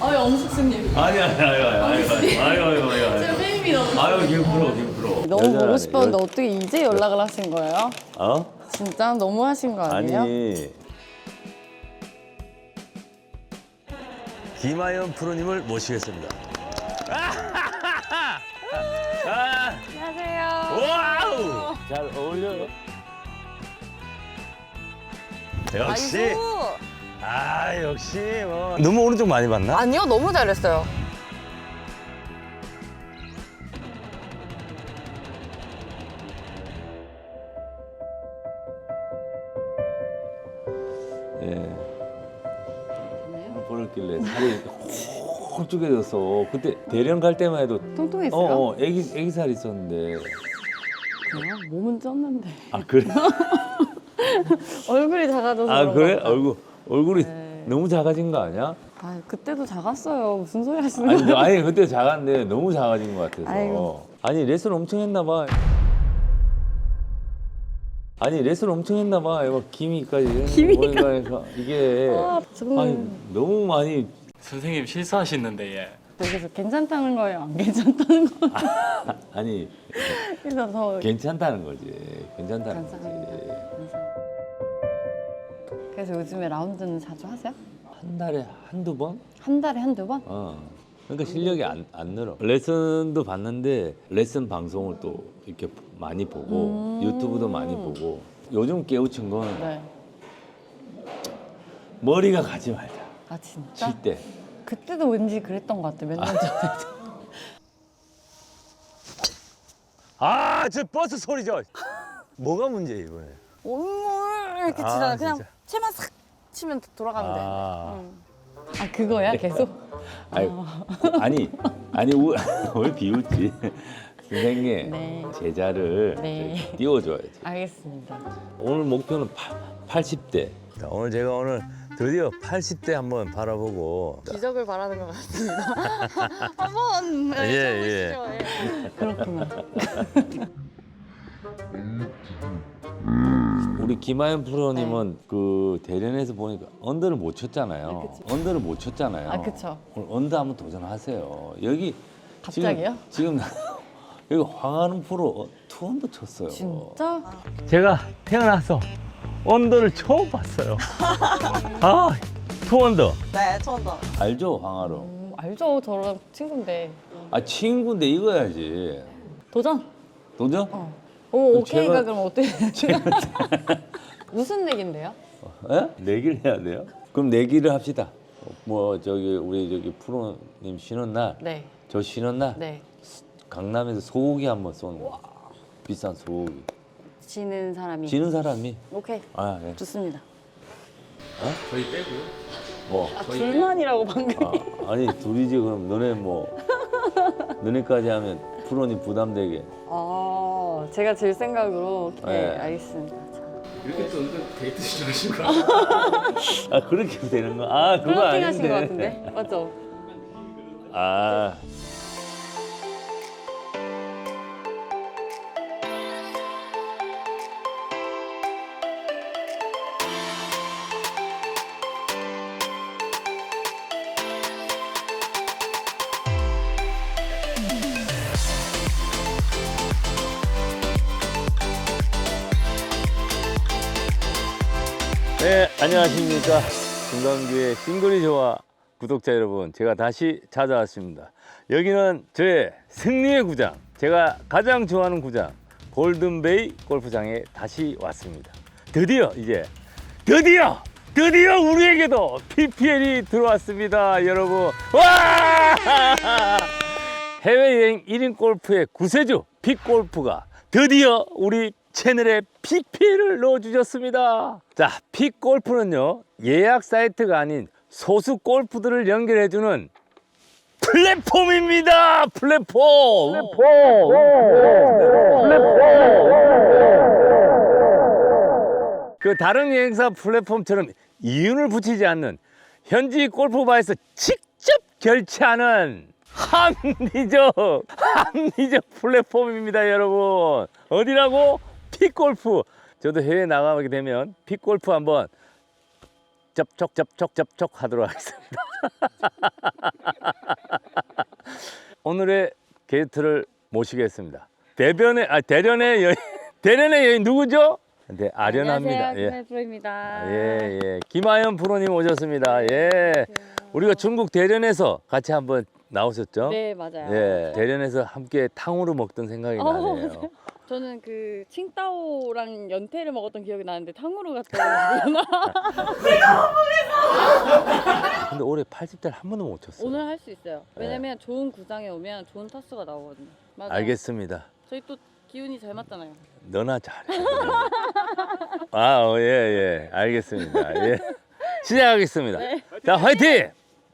아유 엄숙스님. 아니 아니 아니 아니 아니 아니 아니 아니 아니 제가 팬이 너무. 아유 김프로 김프로 너무 보고 싶었는데 어떻게 이제 연락을 하신 거예요? 어? 진짜 너무 하신 거 아니에요? 아니 김하연 프로님을 모시겠습니다 안녕하세요. 와우 잘 어울려요 역시 아이고. 아 역시 뭐 너무 오른쪽 많이 봤나? 아니요, 너무 잘했어요. 예. 보냈길래 살이 확 쭈겨졌어. 그때 대련 갈 때만 해도 통통했어요? 어, 어 애기 애기 살 있었는데. 그래요? 몸은 쪘는데 아 그래? 얼굴이 작아져서 아 그런 그래? 얼굴 얼굴이 네. 너무 작아진 거 아니야? 아 그때도 작았어요. 무슨 소리 하시는 아니, 거예요? 너- 아니 그때 작았는데 너무 작아진 것 같아서. 아이고. 아니 레슨 엄청 했나 봐. 아니 레슨 엄청 했나 봐. 이거 기미까지. 기미가 이게 아, 저는 아니 너무 많이 선생님 실수하시는데 예. 여기서 괜찮다는 거예요? 안 괜찮다는 거예요? 아니 그래서 더 괜찮다는 거지. 괜찮다는 감사합니다. 거지. 감사합니다. 그래서 요즘에 라운드는 자주 하세요? 한 달에 한두 번? 한 달에 한두 번? 어. 그러니까 실력이 안, 안 늘어. 레슨도 봤는데 레슨 방송을 또 이렇게 많이 보고 음. 유튜브도 많이 보고 요즘 깨우친 건 네. 머리가 가지 말자. 아 진짜? 칠 때. 그때도 왠지 그랬던 것 같아. 몇 년 전에. 아, 저 버스 소리죠. 뭐가 문제 이번에? 온물 이렇게 아, 치잖아. 그냥 진짜. 채만 싹 치면 돌아가면 돼. 아, 응. 아 그거야 계속? 아니, 아니, 아니, 우, 왜 비웃지? 선생님, 네. 제자를 네. 띄워줘야지. 알겠습니다. 오늘 목표는 80, 대 자, 오늘 제가 오늘 드디어 80대 한번 바라보고. 기적을 바라는 것 같습니다. 한번 예, 예, 예. 쳐보시죠. 예. 그렇구나. 우리 김하연 프로님은 그 대련에서 보니까 언더를 못 쳤잖아요. 네, 그치. 언더를 못 쳤잖아요. 아, 그쵸. 오늘 언더 한번 도전하세요. 여기 갑자기요? 지금, 지금 여기 황하는 프로 투 언더 쳤어요. 진짜? 제가 태어나서 언더를 처음 봤어요. 아, 투 언더. 네, 처음 더. 알죠, 황하로? 음, 알죠. 저랑 친구인데. 아, 친구인데 이거야지. 도전? 도전? 어. 오, 오케이가 제가- 그럼 어떻게? 무슨 얘긴데요? 예? 내기를 해야 돼요? 그럼 내기를 합시다. 뭐 저기 우리 저기 프로님 쉬는 날, 네. 저 쉬는 날 네. 강남에서 소고기 한번 쏘는 거. 비싼 소고기. 지는 사람이. 지는 사람이 오케이. 아, 예. 좋습니다. 저희 빼고요. 뭐 아, 둘만이라고 방금. 아, 아니 둘이지 그럼 너네 뭐 너네까지 하면 프로님 부담되게. 아, 제가 질 생각으로. 오케이. 네. 알겠습니다. 자. 이렇게 또 은근 데이트 시작하신 거 아 그렇게 되는 거? 아 그거 플러팅 아닌데. 하신 것 같은데? 맞죠? 아. 안녕하십니까. 김광규의 싱글이 좋아 구독자 여러분. 제가 다시 찾아왔습니다. 여기는 저의 승리의 구장. 제가 가장 좋아하는 구장. 골든베이 골프장에 다시 왔습니다. 드디어 이제, 드디어! 드디어 우리에게도 PPL이 들어왔습니다, 여러분. 와! 해외여행 1인 골프의 구세주 픽골프가 드디어 우리 채널에 PPL을 넣어주셨습니다. 자, 픽골프는요, 예약 사이트가 아닌 소수 골프들을 연결해주는 플랫폼입니다! 플랫폼! 플랫폼! 그 다른 여행사 플랫폼처럼 이윤을 붙이지 않는 현지 골프바에서 직접 결제하는 합리적 합리적 플랫폼입니다 여러분 어디라고 픽골프 저도 해외 나가게 되면 픽골프 한번 접촉 접촉 접촉 하도록 하겠습니다 오늘의 게스트를 모시겠습니다. 대변의 아 대련의 여인 대련의 여인 누구죠? 네 아련합니다. 안녕하세요. 예. 김혜 프로입니다. 예, 예. 김하연 프로님 오셨습니다. 예. 우리가 중국 대련에서 같이 한번 나오셨죠? 네, 맞아요. 예. 대련에서 함께 탕후루 먹던 생각이 어, 나네요. 저는 그 칭따오랑 연태를 먹었던 기억이 나는데 탕후루 오구나. 근데 올해 80대를 한 번도 못 쳤어요. 오늘 할 수 있어요. 왜냐면 좋은 구장에 오면 좋은 타수가 나오거든요. 맞아요. 알겠습니다. 저희 또 기운이 잘 맞잖아요. 너나 잘해. 아, 어, 예, 예. 알겠습니다. 예. 시작하겠습니다. 네. 자, 화이팅!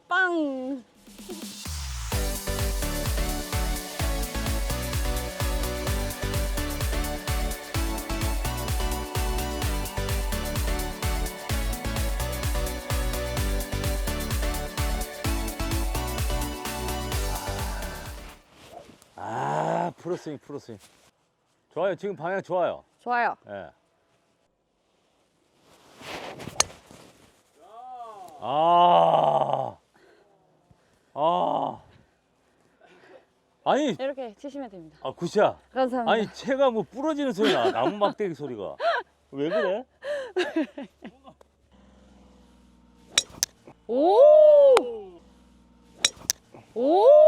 빵! 프로스윙, 프로스윙. 좋아요. 지금 방향 좋아요. 좋아요. 예. 아. 아. 아니, 이렇게 치시면 됩니다. 아, 굿샷. 감사합니다. 아니, 채가 뭐 부러지는 소리 나. 나무 막대기 소리가. 왜 그래? 오! 오!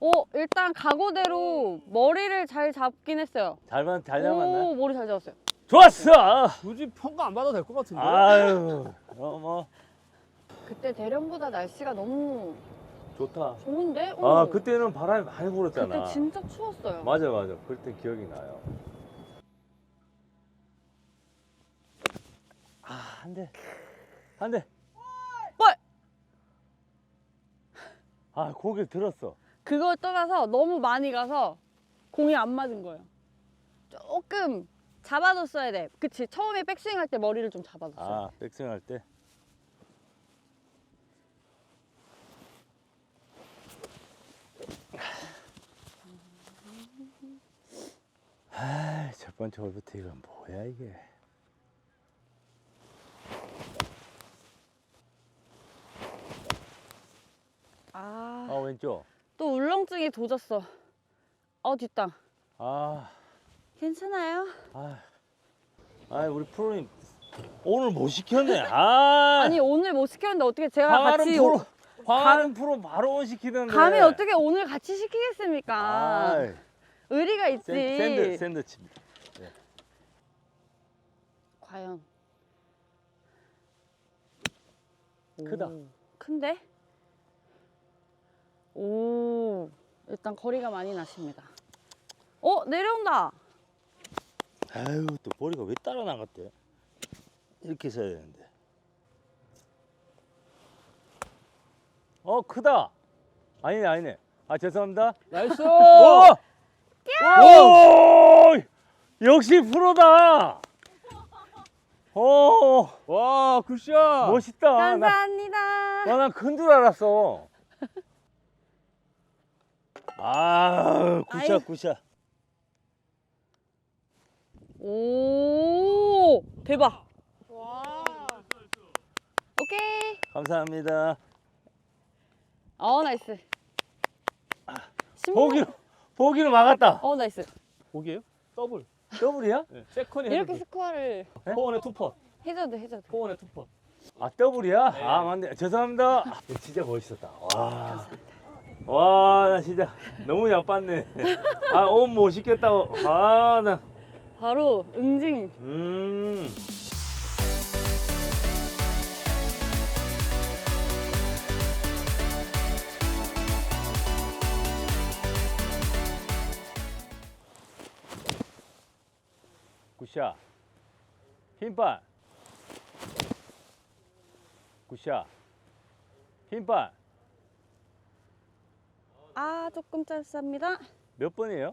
오, 일단 각오대로 머리를 잘 잡긴 했어요. 잘, 만- 잘 잡았나? 오, 머리 잘 잡았어요. 좋았어! 굳이 평가 안 받아도 될 것 같은데. 아유, 어, 뭐, 그때 대련보다 날씨가 너무 좋다. 좋은데? 아, 오. 그때는 바람이 많이 불었잖아. 그때 진짜 추웠어요. 맞아, 맞아. 그때 기억이 나요. 아, 한 대. 한 대. 볼! 아, 고개 들었어. 그걸 떠나서 너무 많이 가서 공이 안 맞은 거예요. 조금 잡아뒀어야 돼. 그치? 처음에 백스윙 할 때 머리를 좀 잡아뒀어요. 아, 백스윙 할 때. 아, 첫 번째 홀부터 이건 뭐야 이게? 아, 아 왼쪽. 또 울렁증이 도졌어. 어, 뒷땅. 아, 괜찮아요? 아, 아 우리 프로님 오늘 못 시켰네. 아, 아니, 오늘 못 시켰는데 어떻게 제가 같이. 프로, 오- 황아름 프로 바로 온 시키던데. 감히 어떻게 오늘 같이 시키겠습니까? 아, 의리가 있지. 샌드, 샌드 칩니다. 과연. 크다. 오, 큰데? 오, 일단 거리가 많이 나십니다. 어, 내려온다. 아유, 또 머리가 왜 따라 나갔대? 이렇게 서야 되는데. 어, 크다. 아니네, 아니네. 아, 죄송합니다. 나이스. 오! 오! 역시 프로다. 오, 와 굿샷. 멋있다. 나, 감사합니다. 나큰 줄 알았어. 아, 아유. 굿샷, 굿샷. 오, 대박. 오케이. 감사합니다. 어, 나이스. 신문- 보기로, 보기로 막았다. 어, 나이스. 보기에요? 더블. 더블이야? 네. 세컨이 이렇게 헤드. 스코어를 포원에 투퍼. 해줘도 해줘도. 포원에 투퍼. 아 더블이야? 아 맞네 죄송합니다 아, 진짜 멋있었다 와. 와, 나 진짜 너무 야빴네. 아, 옷못 시켰다고. 아, 나. 바로 응징. 음. 굿샷. 핀발. 굿샷. 핀발. 아, 조금 짧습니다. 몇 번이에요?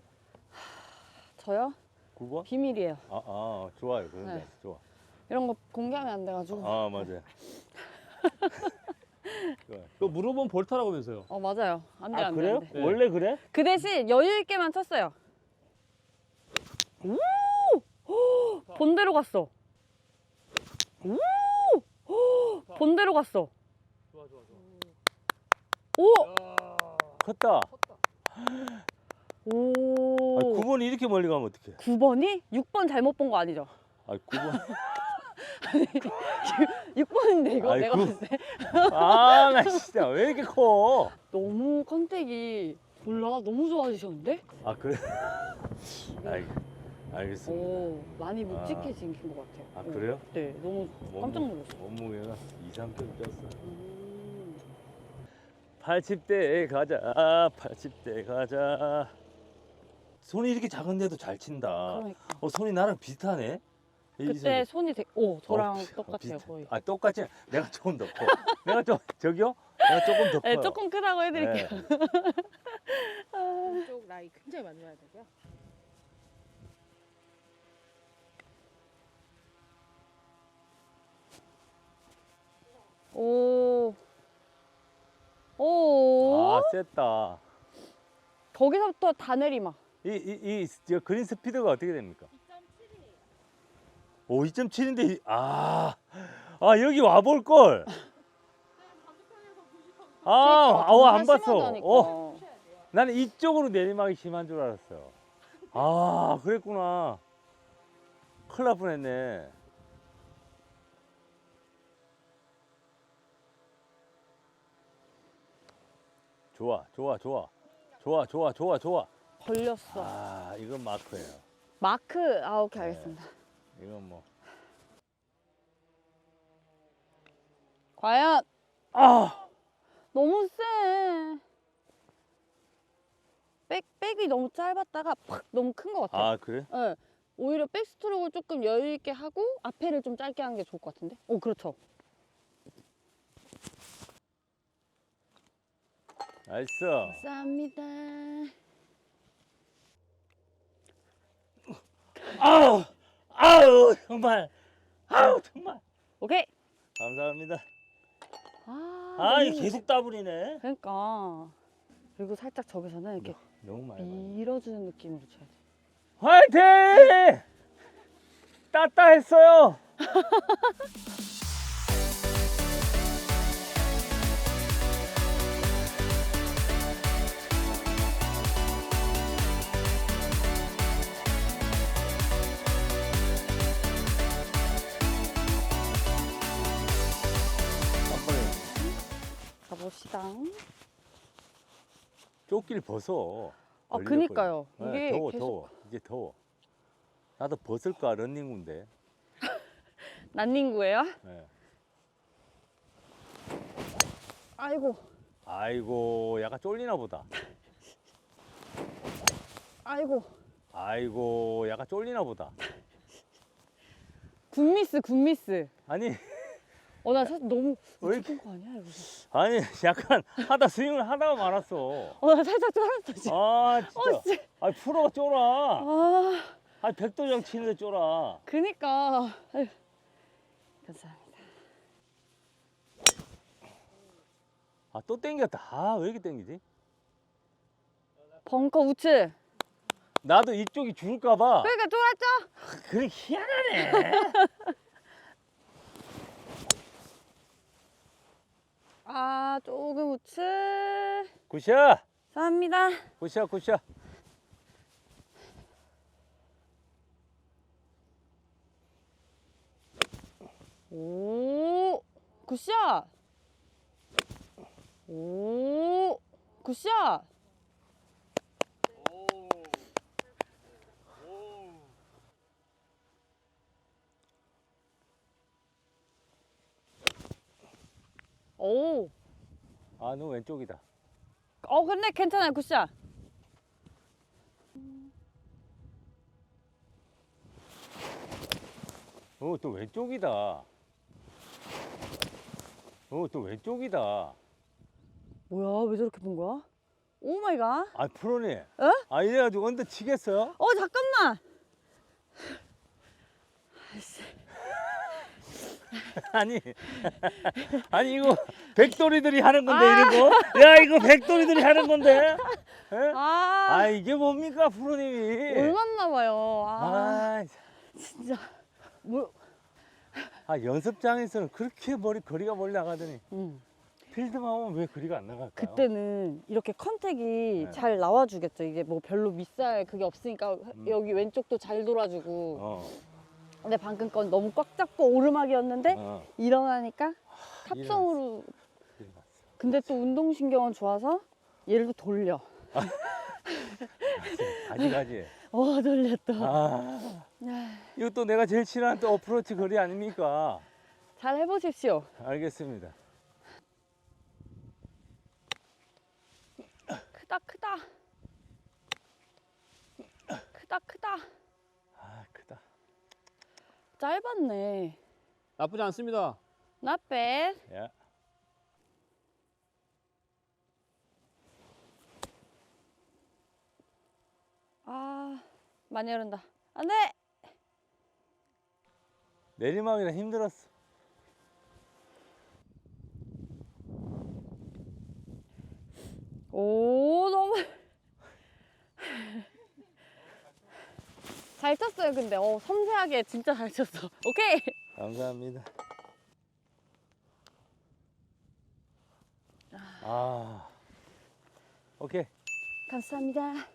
저요? 9번? 비밀이에요. 아, 아, 좋아요. 그런 거 네. 좋아. 이런 거 공개하면 안 돼가지고. 아, 맞아요. 좋아요. 그 물어본 볼타라고면서요. 어, 맞아요. 안 돼, 아, 안 돼, 그래요? 안 돼. 네. 원래 그래? 그 대신 여유 있게만 쳤어요. 오! 오! 본대로 갔어. 오! 오! 본대로 갔어. 좋아 좋아 좋아. 오! 컸다. 오. 아, 9번이 이렇게 멀리 가면 어떡해? 9번이? 6번 잘못 본 거 아니죠? 아, 9번. 6번인데 이거 아이, 내가 그- 봤을 때 아, 나 진짜 왜 이렇게 커? 너무 컨택이 몰라 너무 좋아지셨는데? 아, 그래? 알, 알겠습니다. 오 많이 아. 묵직해진 것 같아요. 아, 어. 그래요? 네 너무 깜짝 놀랐어요. 몸무게가 2, 3kg 쪘어. 음. 80대 가자. 80대 가자. 손이 이렇게 작은데도 잘 친다. 그러니까 어, 손이 나랑 비슷하네. 이 그때 손이 되게 오 저랑 어, 비- 어, 똑같아요 비슷해. 거의. 아, 똑같지? 내가 조금 더 커. 내가 좀 저기요? 내가 조금 더 커요. 네 조금 크다고 해드릴게요. 네. 이쪽 라이 굉장히 만져야 되고요. 오. 오. 아, 셌다. 거기서부터 다 내리막. 이, 이, 이, 저 그린 스피드가 어떻게 됩니까? 2.7이에요. 오, 2.7인데, 아, 아, 여기 와볼 걸. 아, 아우, 안 봤어. 어, 나는 이쪽으로 내리막이 심한 줄 알았어요. 아, 그랬구나. 큰일 날 뻔했네. 좋아, 좋아, 좋아. 좋아, 좋아, 좋아, 좋아. 걸렸어. 아, 이건 마크예요. 마크. 아 오케이 네. 알겠습니다. 이건 뭐. 과연 아, 너무 세. 백 백이 너무 짧았다가 팍 너무 큰 것 같아요. 아 그래? 네. 오히려 백스트로크를 조금 여유 있게 하고 앞에를 좀 짧게 하는 게 좋을 것 같은데. 오 그렇죠. 나이스. 감사합니다. 아우, 아우 정말, 아우 정말. 오케이. 감사합니다. 아, 아, 이 너무- 계속 따블이네. 그러니까 그리고 살짝 저기서는 이렇게 너무 많이. 밀어주는 느낌으로 쳐야 돼. 화이팅! 따따했어요. 가봅시다. 조끼를 벗어. 아, 그니까요. 걸려. 이게 네, 더워, 계속- 더워. 이제 더워. 나도 벗을까 런닝구인데. 난닝구예요? 네. 아이고, 아이고, 약간 쫄리나 보다. 아이고. 아이고, 약간 쫄리나 보다. 굿미스, 굿미스. 아니, 어, 나 사실 너무 왜 깊은 거 아니야, 여기서? 아니, 약간 하다 스윙을 하다가 말았어. 어, 나 살짝 쫄았어, 지금. 아, 어, 진짜. 진짜. 아, 프로가 쫄아. 아, 아, 백도장 치는데 쫄아. 그니까. 아유. 감사합니다. 아, 또 땡겼다. 아, 왜 이렇게 땡기지? 벙커 우측. 나도 이쪽이 죽을까봐. 그러니까 쫄았죠? 그래, 희한하네. 아, 조금 우측. 굿샷! 감사합니다. 굿샷, 굿샷. 오, 굿샷. 오, 굿샷. 오, 아, 너 왼쪽이다. 어 근데 괜찮아요 굿샷. 어, 또 왼쪽이다. 어, 또 왼쪽이다. 뭐야 왜 저렇게 본 거야? 오 마이 갓. 아, 프로님. 어? 아, 이래가지고 언더 치겠어요? 어 잠깐만. 아 니, 아니 이거 백돌이들이 하는 건데 아. 이런 거? 야 이거 백돌이들이 하는 건데? 에? 아, 아 이게 뭡니까 프로님이? 올맞나 봐요. 아, 아, 진짜. 뭐? 아 연습장에서는 그렇게 머리 거리가 멀리 나가더니 음. 필드만 오면 왜 거리가 안 나갈까요? 그때는 이렇게 컨택이 네. 잘 나와주겠죠. 이게 뭐 별로 밑살 그게 없으니까 음. 여기 왼쪽도 잘 돌아주고. 어, 근데 방금 건 너무 꽉 잡고 오르막이었는데 어. 일어나니까 탑성으로. 일어났어. 근데 또 운동신경은 좋아서 얘를 또 돌려. 아직까지. 어 돌렸다. 아, 이것도 내가 제일 싫어하는 또 어프로치 거리 아닙니까? 잘 해보십시오. 알겠습니다. 크다 크다. 크다 크다. 아. 짧았네. 나쁘지 않습니다. Not bad. 야. 아 많이 흐른다. 안 돼. 내리막이라 힘들었어. 오 너무 잘 쳤어요 근데. 어 섬세하게 진짜 잘 쳤어. 오케이. 감사합니다. 아, 오케이. 감사합니다